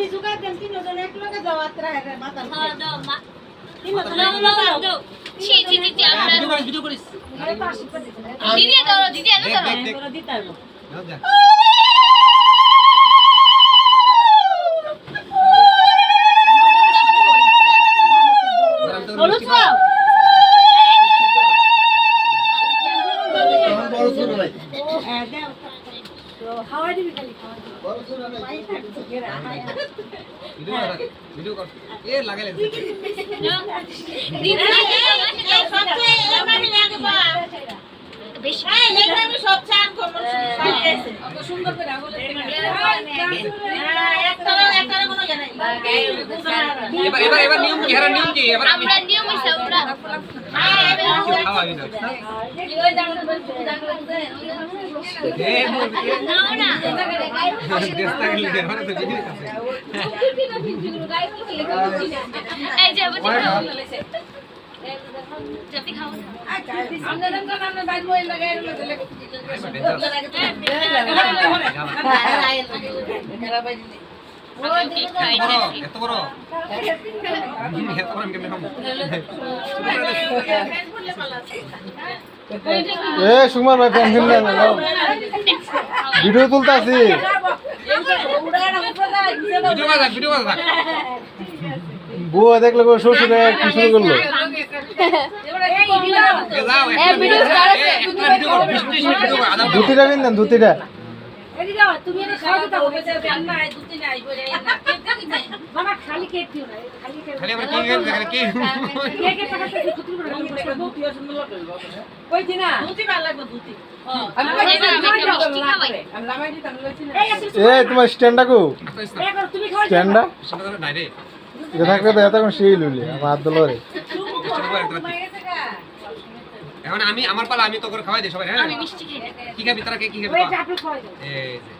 আমি জোগাড় দেন তিনজন এক লগে যাওয়াত্রা হেরে মাথা হ্যাঁ দাও মা। তিনজন দাও দাও দাও ছি ছি ছি ছি আমরা ভিডিও করিস। দিদি করিস দিদি দাও দিদি দাও এ লাগাইলে সবচেয়ে এবারে লাগে বা বেশি আমি সব চান করব অত সুন্দর করে আগলে একটা একটা কোনো জানাই এবার এবার এবার নিয়ম কি? হারা নিয়ম কি? এবার আমি আমরা নিয়ম হইছে আমরা খাওয়াবি এ মোর নাও না দেশটা গেলে এবার তো ভিডিও আছে এই যে বুঝি খাও যাবি খাও না আমি কি খাই বড় না এত বড় এত বড় কেমনে খাব এ সুকুমার ভাই ভিডিও ভিডিও কর বুয়া দেখলে শ্বশুরে কি শুরু করল এ যাও এ, ভিডিও কর আছে। একটা ভিডিও কর 20 30 মিনিট ভিডিও কর আধা ঘণ্টা। ধুতিটা কিনতেন ধুতিটা তুমি এটা খাওয়া দিতে হবে নাই দুটি নাই বলে না বাবা খালি কেক দিও না খালি কেক খালি আমরা কি গেল খালি কি কেকের টাকা থেকে করে দুটি ওই দিনা। দুটি ভালো লাগবে দুটি। এই তোমার কো? এটা থাকলে তো এতক্ষণ সেই লুলি আমার হাত এখন আমি আমার পালা আমি তো করে খাওয়াই দিই সবাই হ্যাঁ? আমি মিষ্টি খাই না। কি খাবি? তারা কে কি খাবি? এই যে।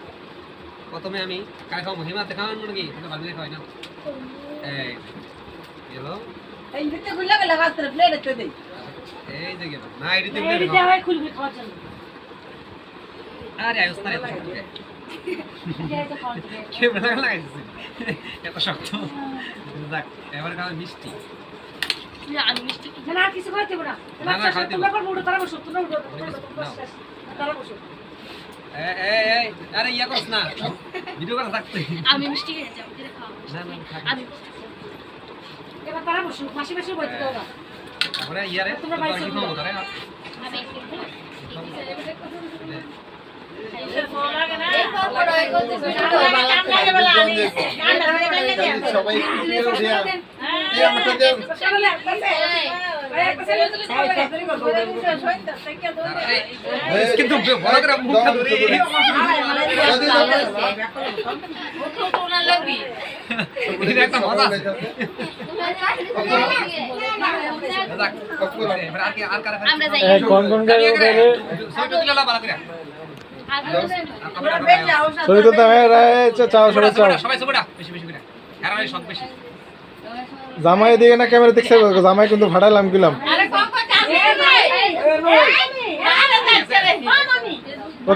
প্রথমে আমি কার খাওয়াবো হিমাতে খাওয়ান নাকি? কিন্তু বাজে খাওয়াই না। এই গেলো এই ভিতরে গুলা গেলা গাছতে প্লেট এতে দেই। এই না হয় খুলবি জন্য। আরে না এত শক্ত কে? তো কে বলে লাগাইছে এত শক্ত। যাক এবার খাওয়া মিষ্টি। না, আমি মিষ্টি না। না কিছু খাইতে না। না, না, খাইতে তোমরা করব তারা বসো তোমরা বসো তারা বসো। আরে ইয়া করছ না ভিডিও করা থাকতে আমি মিষ্টি খেয়ে যাব না না। আমি এবার তারা বসো মাসি মাসি বইতে দাও তারপরে ইয়ারে তোমরা বাইসে কি তারে আমি সবাই কিন্তু একটা মজা আছে। এ কোন কোন গাড়ি আর সরি তো চাও সবাই চাও সবাই সবাই বেশি বেশি করে। আমি সব বেশি। জামাই দিয়ে না ক্যামেরা দেখছে জামাই কিন্তু ভাড়াইলাম গেলাম আরে কম কম